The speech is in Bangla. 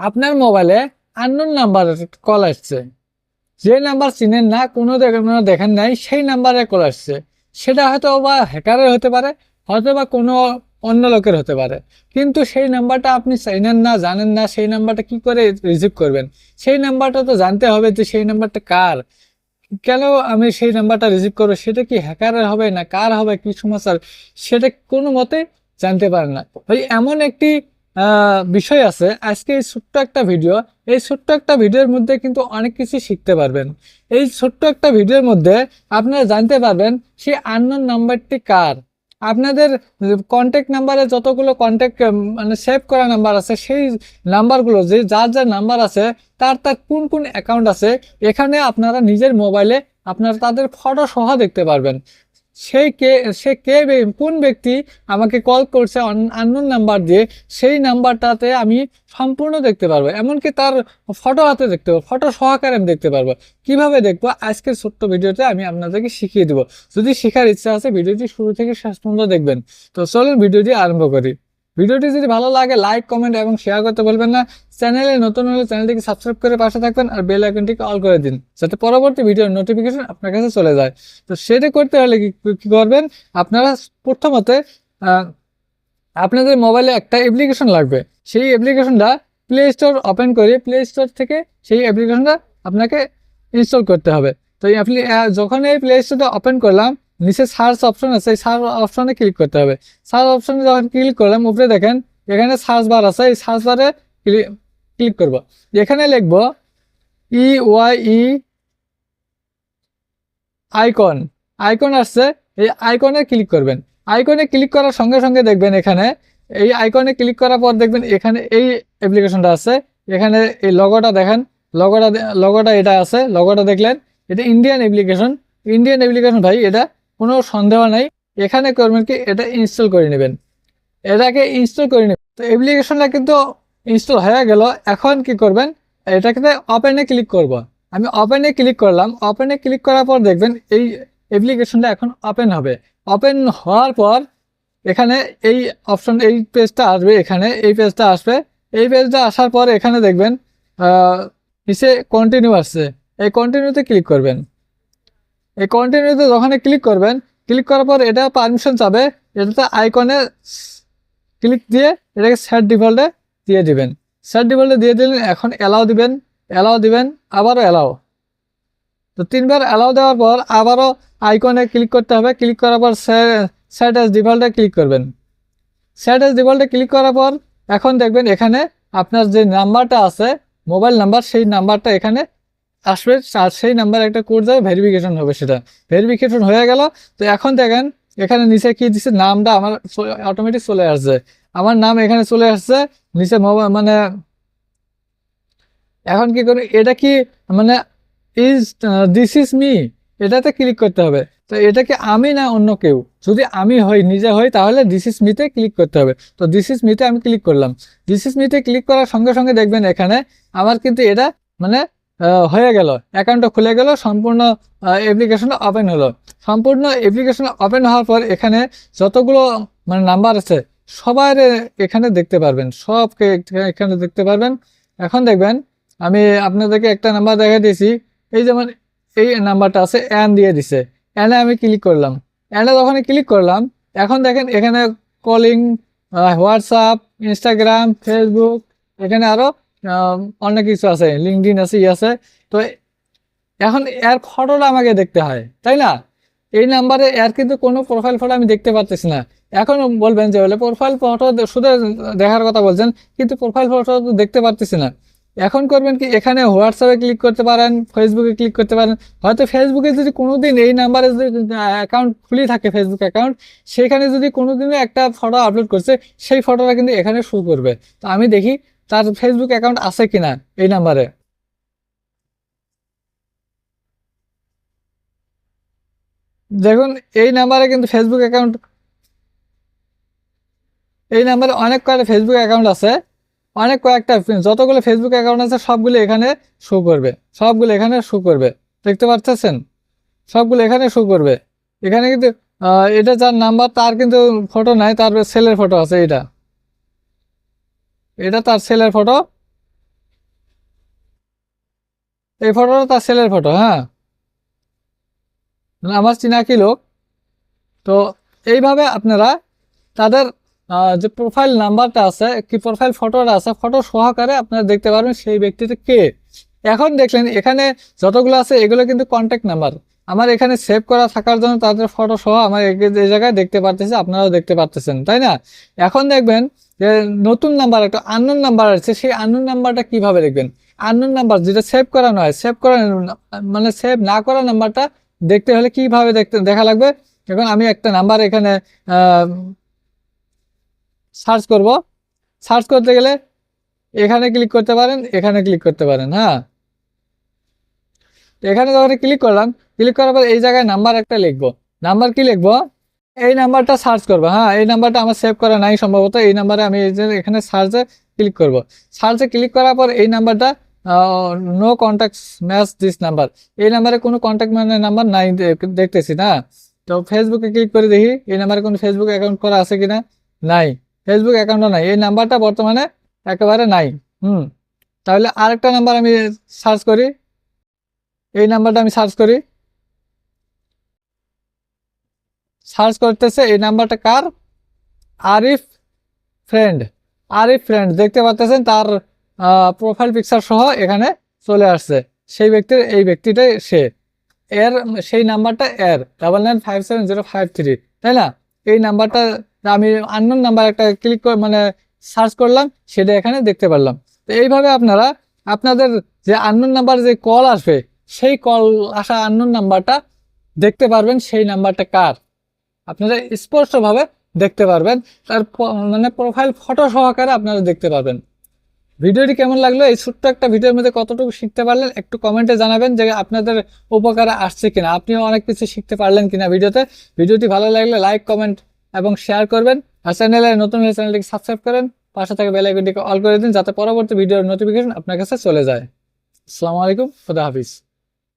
আপনার মোবাইলে আননোন নাম্বার কল আসছে। যে নাম্বার চিনেন না, কোনো দেখ- দেখেন নাই, সেই নাম্বারে কল আসছে। সেটা হয়তো বা হ্যাকারের হতে পারে হয়তো বা কোনো অন্য লোকের হতে পারে। কিন্তু সেই নাম্বারটা আপনি চেনেন না, জানেন না, সেই নাম্বারটা কি করে রিসিভ করবেন? সেই নাম্বারটা তো জানতে হবে যে সেই নাম্বারটা কার। কেন আমি সেই নাম্বারটা রিসিভ করব? সেটা কি হ্যাকারের হবে না কার হবে? কি সমস্যার? সেটা কোনো মতে জানতে পারেন না। ওই এমন একটি বিষয় আছে। আজকে এই ছোট্ট একটা ভিডিও এই ছোট্ট একটা ভিডিওর মধ্যে কিন্তু অনেক কিছু শিখতে পারবেন। এই ছোট্ট একটা ভিডিওর মধ্যে আপনারা জানতে পারবেন সেই আননোন নাম্বারটি কার। আপনাদের কন্ট্যাক্ট নাম্বারে যতগুলো কন্ট্যাক্ট মানে সেভ করা নাম্বার আছে, সেই নাম্বারগুলো যে যার যার নাম্বার আছে, তার তার কোন কোন অ্যাকাউন্ট আছে, এখানে আপনারা নিজের মোবাইলে আপনারা তাদের ফটো সহ দেখতে পারবেন। সেই কে, সে কে কোন ব্যক্তি আমাকে কল করছে আননোন নাম্বার দিয়ে, সেই নাম্বারটাতে আমি সম্পূর্ণ দেখতে পারব। এমনকি তার ফটো হাতে দেখতে পারব ফটো সহকারে আমি দেখতে পারব। কীভাবে দেখব? আজকের ছোট্ট ভিডিওতে আমি আপনাদেরকে শিখিয়ে দেবো। যদি শেখার ইচ্ছা আছে, ভিডিওটি শুরু থেকে শেষ পর্যন্ত দেখবেন। তো চলুন ভিডিওটি আরম্ভ করি। ভিডিওটি যদি ভালো লাগে লাইক কমেন্ট এবং শেয়ার করতে বলবেন না। চ্যানেলে নতুন হলে চ্যানেলটিকে সাবস্ক্রাইব করে পাশে থাকবেন আর বেল আইকনটিকে অল করে দিন, যাতে পরবর্তী ভিডিওর নোটিফিকেশন আপনার কাছে চলে যায়। তো সেটা করতে হলে কি করবেন? আপনারা প্রথমতে আপনাদের মোবাইলে একটা অ্যাপ্লিকেশন লাগবে। সেই অ্যাপ্লিকেশনটা প্লে স্টোর ওপেন করে প্লে স্টোর থেকে সেই অ্যাপ্লিকেশনটা আপনাকে ইনস্টল করতে হবে। তো আপনি যখন এই প্লে স্টোরটা ওপেন করলাম নিচে সার্চ অপশন আছে, এই সার্চ অপশনে ক্লিক করতে হবে। সার্চ অপশনে যখন ক্লিক করলাম, উপরে দেখেন, এখানে সার্চ বার আছে, এই সার্চ বারে ক্লিক করব। এখানে লিখব E Y E icon icon আসছে, এই আইকনে ক্লিক করবেন। আইকনে ক্লিক করার সঙ্গে সঙ্গে দেখবেন এখানে, এই আইকনে ক্লিক করার পর দেখবেন এখানে এই অ্যাপ্লিকেশনটা আছে। এখানে এই লগোটা দেখেন লগোটা লগোটা এটা আছে লগোটা দেখলেন, এটা ইন্ডিয়ান অ্যাপ্লিকেশন ইন্ডিয়ান অ্যাপ্লিকেশন ভাই, এটা কোনো সন্দেহ নাই। এখানে করবেন কি এটা ইনস্টল করে নেবেন। এটাকে ইনস্টল করে নেবেন। তো অ্যাপ্লিকেশনটা কিন্তু ইনস্টল হয়ে গেল। এখন কি করবেন? এটাকে ওপেনে ক্লিক করব। আমি ওপেনে ক্লিক করলাম। ওপেনে ক্লিক করার পর দেখবেন এই অ্যাপ্লিকেশনটা এখন ওপেন হবে। ওপেন হওয়ার পর এখানে এই অপশন এই পেজটা আসবে এখানে। এই পেজটা আসবে। এই পেজটা আসার পর এখানে দেখবেন নিচে কন্টিনিউ আসছে। এই কন্টিনিউতে ক্লিক করবেন। এই কন্টিনিউতে যখন ক্লিক করবেন ক্লিক করার পর এটা পারমিশন চাবে, এটাতে আইকনে ক্লিক দিয়ে এটাকে সেট ডিফল্টে দিয়ে দিবেন। সেট ডিফল্টে দিয়ে দিলেন এখন অ্যালাও দিবেন অ্যালাও দিবেন, আবারও অ্যালাও তো তিনবার অ্যালাউ দেওয়ার পর আবারও আইকনে ক্লিক করতে হবে ক্লিক করার পর সেট অ্যাজ ডিফল্টে ক্লিক করবেন। সেট অ্যাজ ডিফল্টে ক্লিক করার পর এখন দেখবেন এখানে আপনার যে নাম্বারটা আছে মোবাইল নাম্বার সেই নাম্বারটা এখানে আসবে সেই নাম্বার একটা কোড যাবে ভেরিফিকেশন হবে সেটা। ভেরিফিকেশন হয়ে গেল, তো এখন দেখেন, এখানে নিচে কি দিচ্ছে নামটা আমার অটোমেটিক চলে আসছে। আমার নাম এখানে চলে আসছে, নিচে মোবাইল মানে এখন কি করি, এটা কি মানে ইজ দিস ইজ মি এটাতে ক্লিক করতে হবে। তো এটা কি আমি না অন্য কেউ? যদি আমি হই, নিজে হই, তাহলে দিস ইজ মিতে ক্লিক করতে হবে। তো দিস ইজ মিতে আমি ক্লিক করলাম। দিস ইজ মিতে ক্লিক করার সঙ্গে সঙ্গে দেখবেন এখানে, আমার কিন্তু এটা মানে হয়ে গেল। অ্যাকাউন্টটা খুলে গেল, সম্পূর্ণ অ্যাপ্লিকেশন ওপেন হলো। সম্পূর্ণ অ্যাপ্লিকেশন ওপেন হওয়ার পর এখানে যতগুলো মানে নাম্বার আছে সবার এখানে দেখতে পারবেন। সবকে এখানে দেখতে পারবেন। এখন দেখবেন, আমি আপনাদেরকে একটা নাম্বার দেখা দিয়েছি। এই যেমন, এই নাম্বারটা আছে অ্যান দিয়ে দিছে। অ্যানে আমি ক্লিক করলাম। অ্যানে যখন ক্লিক করলাম, এখন দেখেন এখানে কলিং হোয়াটসঅ্যাপ ইনস্টাগ্রাম ফেসবুক এখানে আরও অনেক কিছু আছে লিঙ্কডিন আছে, ই আছে। তো এখন এর ফটোটা আমাকে দেখতে হয়, তাই না? এই নাম্বারে এর কিন্তু কোনো প্রোফাইল ফটো আমি দেখতে পারতেছি না। এখন বলবেন যে বলে প্রোফাইল ফটো শুধু দেখার কথা বলছেন, কিন্তু প্রোফাইল ফটো দেখতে পারতেছি না। এখন করবেন কি, এখানে হোয়াটসঅ্যাপে ক্লিক করতে পারেন ফেসবুকে ক্লিক করতে পারেন। হয়তো ফেসবুকে যদি কোনোদিন এই নাম্বারে যদি অ্যাকাউন্ট খুলি থাকে ফেসবুক অ্যাকাউন্ট সেখানে যদি কোনোদিনও একটা ফটো আপলোড করছে, সেই ফটোটা কিন্তু এখানে শো করবে। তো আমি দেখি তার ফেসবুক অ্যাকাউন্ট আছে কিনা এই নাম্বারে দেখুন, এই নাম্বারে কিন্তু ফেসবুক অ্যাকাউন্ট এই নাম্বারে অনেক কয়েকটা ফেসবুক অ্যাকাউন্ট আছে? অনেক কয়েকটা যতগুলো ফেসবুক অ্যাকাউন্ট আছে, সবগুলো এখানে শো করবে। সবগুলো এখানে শো করবে। দেখতে পাচ্ছেন সবগুলো এখানে শো করবে। এখানে কিন্তু এটা যার নাম্বার তার কিন্তু ফটো নাই, তার ছেলের ফটো আছে এটা এটা তার ছেলের ফটো এই ফটোটা তার ছেলের ফটো হ্যাঁ। মানে আমার চিনাকি লোক। তো এইভাবে আপনারা তাদের যে প্রোফাইল নাম্বারটা আছে, কি প্রোফাইল ফটোটা আছে ফটো সহকারে আপনারা দেখতে পারবেন সেই ব্যক্তিটা কে। এখন দেখলেন, এখানে যতগুলো আছে, এগুলো কিন্তু কন্ট্যাক্ট নাম্বার আমার এখানে সেভ করা থাকার জন্য তাদের ফটো সহ আমার এই এই জায়গায় দেখতে পারতেছি, আপনারাও দেখতে পারতেছেন, তাই না? এখন দেখবেন যে নতুন নাম্বার একটা আননোন নাম্বার আছে সেই আননোন নাম্বারটা কীভাবে দেখবেন? আননোন নাম্বার যেটা সেভ করা নয় সেভ করা মানে সেভ না করা নাম্বারটা দেখতে হলে কীভাবে দেখতে দেখা লাগবে? এখন আমি একটা নাম্বার এখানে সার্চ করব। সার্চ করতে গেলে এখানে ক্লিক করতে পারেন, এখানে ক্লিক করতে পারেন হ্যাঁ। এখানে যখন ক্লিক করলাম ক্লিক করার পর এই জায়গায় নাম্বার একটা লিখব। নাম্বার কি লিখব? এই নাম্বারটা সার্চ করব। হ্যাঁ এই নাম্বারটা আমার সেভ করা নাই সম্ভবত। এই নাম্বারে আমি এই যে এখানে সার্চে ক্লিক করব। সার্চে ক্লিক করার পর এই নাম্বারটা no contact match this number এই নাম্বারে কোনো কন্ট্যাক্ট মানে নাম্বার নাই দেখতেছি না। তো ফেসবুকে ক্লিক করে দেখি, এই নাম্বারে কোনো ফেসবুক অ্যাকাউন্ট করা আছে কিনা? নাই। ফেসবুক অ্যাকাউন্টও নাই। এই নাম্বারটা বর্তমানে একেবারে নাই। হুম। তাহলে আরেকটা নাম্বার আমি সার্চ করি। এই নাম্বারটা আমি সার্চ করি। সার্চ করতেছে, এই নাম্বারটা কার? আরিফ ফ্রেন্ড। আরিফ ফ্রেন্ড, দেখতে পাচ্ছেন তার প্রোফাইল পিকচার সহ এখানে চলে আসছে। সেই ব্যক্তির, এই ব্যক্তিটাই সে। এর, সেই নাম্বারটা এর। Double nine five seven zero five three তাই না? এই নাম্বারটা, আমি আননোন নাম্বার একটা ক্লিক করে মানে সার্চ করলাম, সেটা এখানে দেখতে পারলাম। তো এইভাবে আপনারা, আপনাদের যে আননোন নাম্বার যে কল আসবে, সেই কল আসা আননোন নাম্বারটা দেখতে পারবেন, সেই নাম্বারটা কার? আপনারা স্পষ্টভাবে দেখতে পারবেন। তার মানে প্রোফাইল ফটো সহকারে আপনারা দেখতে পারবেন। ভিডিওটি কেমন লাগল? এই ছোট্ট একটা ভিডিওর মধ্যে কতটুকু শিখতে পারলেন, একটু কমেন্টে জানাবেন যে আপনাদের উপকারে আসছে কিনা। আপনিও অনেক কিছু শিখতে পারলেন কিনা ভিডিওতে। ভিডিওটি ভালো লাগলে লাইক কমেন্ট এবং শেয়ার করবেন। আর চ্যানেলে নতুন হলে চ্যানেলটিকে সাবস্ক্রাইব করেন। পাশে থেকে বেল আইকনটিকে অল করে দিন, যাতে পরবর্তী ভিডিওর নোটিফিকেশন আপনার কাছে চলে যায়। আসসালামু আলাইকুম, খুদা হাফিজ।